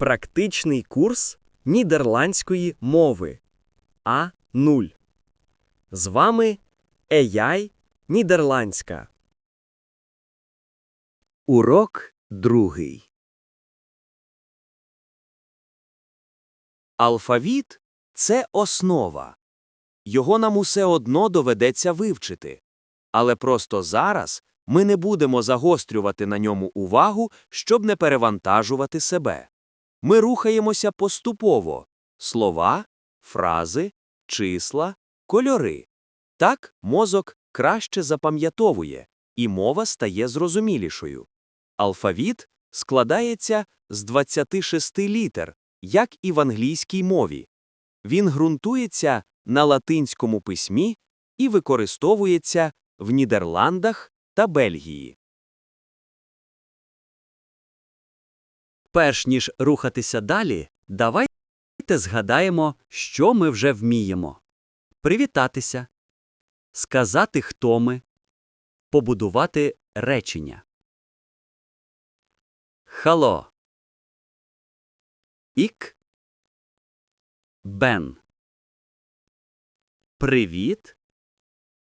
Практичний курс нідерландської мови А0. З вами AI Нідерландська. Урок другий. Алфавіт це основа. Його нам усе одно доведеться вивчити. Але просто зараз ми не будемо загострювати на ньому увагу, щоб не перевантажувати себе. Ми рухаємося поступово слова, фрази, числа, кольори. Так мозок краще запам'ятовує, і мова стає зрозумілішою. Алфавіт складається з 26 літер, як і в англійській мові. Він ґрунтується на латинському письмі і використовується в Нідерландах та Бельгії. Перш ніж рухатися далі, давайте згадаємо, що ми вже вміємо. Привітатися, сказати, хто ми, побудувати речення. Хало. Ік. Бен. Привіт.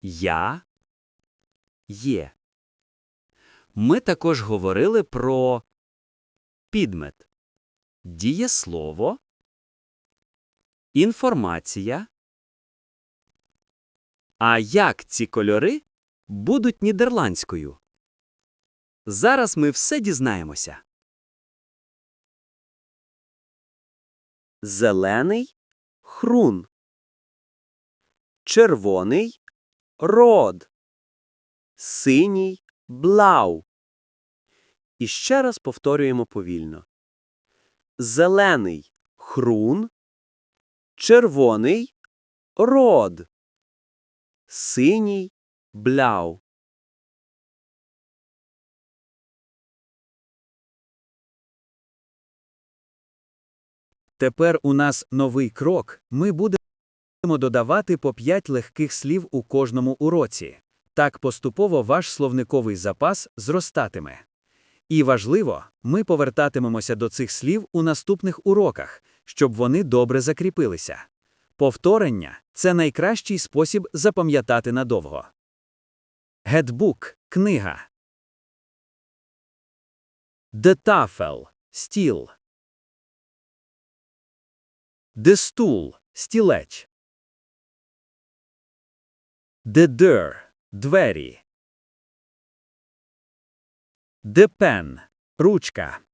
Я. Є. Ми також говорили про підмет, дієслово, інформація. А як ці кольори будуть нідерландською? Зараз ми все дізнаємося. Зелений хрун. Червоний род. Синій блау. І ще раз повторюємо повільно. Зелений хрун. Червоний род. Синій бляу. Тепер у нас новий крок. Ми будемо додавати по 5 легких слів у кожному уроці. Так поступово ваш словниковий запас зростатиме. І важливо, ми повертатимемося до цих слів у наступних уроках, щоб вони добре закріпилися. Повторення це найкращий спосіб запам'ятати надовго. Гетбук книга. Tafel – стіл. Стілець. De Deur – двері. De Pen – ручка.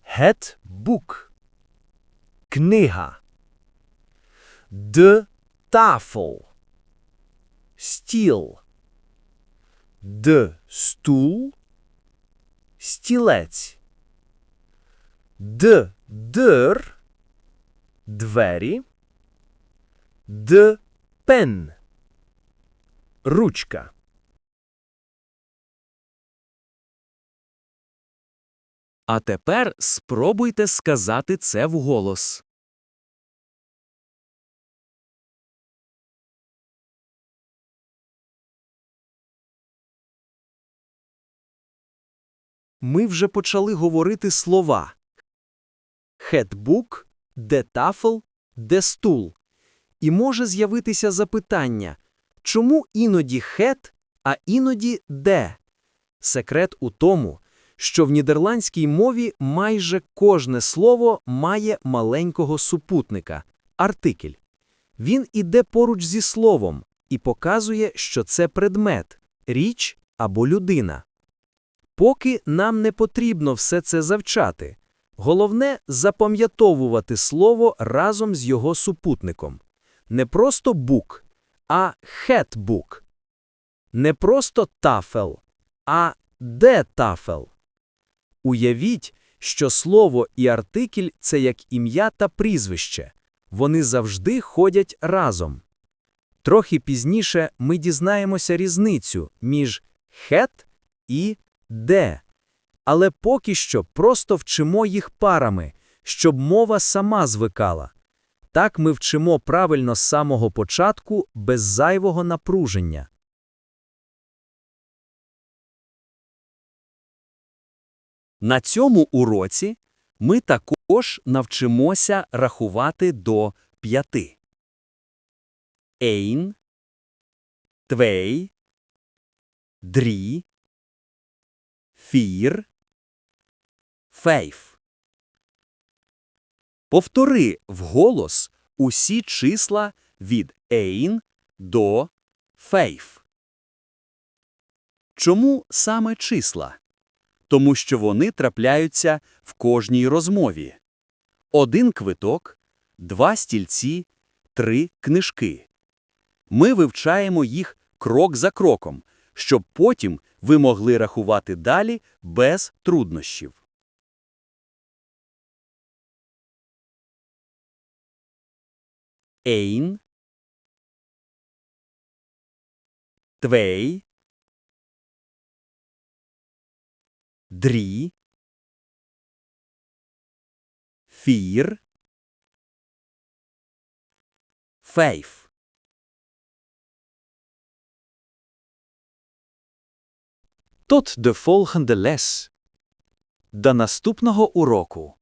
Het boek. Kniga. De tafel. Стіл. De stoel. Стілець. De deur. Двері. De pen. Ручка. А тепер спробуйте сказати це вголос. Ми вже почали говорити слова. Хетбук, де стул. І може з'явитися запитання, чому іноді хет, а іноді де? Секрет у тому, що в нідерландській мові майже кожне слово має маленького супутника артикль. Він іде поруч зі словом і показує, що це предмет, річ або людина. Поки нам не потрібно все це завчати. Головне запам'ятовувати слово разом з його супутником. Не просто бук, а хетбук. Не просто тафел, а де тафел. Уявіть, що слово і артикль – це як ім'я та прізвище. Вони завжди ходять разом. Трохи пізніше ми дізнаємося різницю між хет і де. Але поки що просто вчимо їх парами, щоб мова сама звикала. Так ми вчимо правильно з самого початку без зайвого напруження. На цьому уроці ми також навчимося рахувати до п'яти. Ein, zwei, drei, vier, fünf. Повтори вголос усі числа від ein до fünf. Чому саме числа? Тому що вони трапляються в кожній розмові. Один квиток, два стільці, три книжки. Ми вивчаємо їх крок за кроком, щоб потім ви могли рахувати далі без труднощів. Ein, zwei, drei, vier, fünf. Tot de volgende les. До наступного уроку.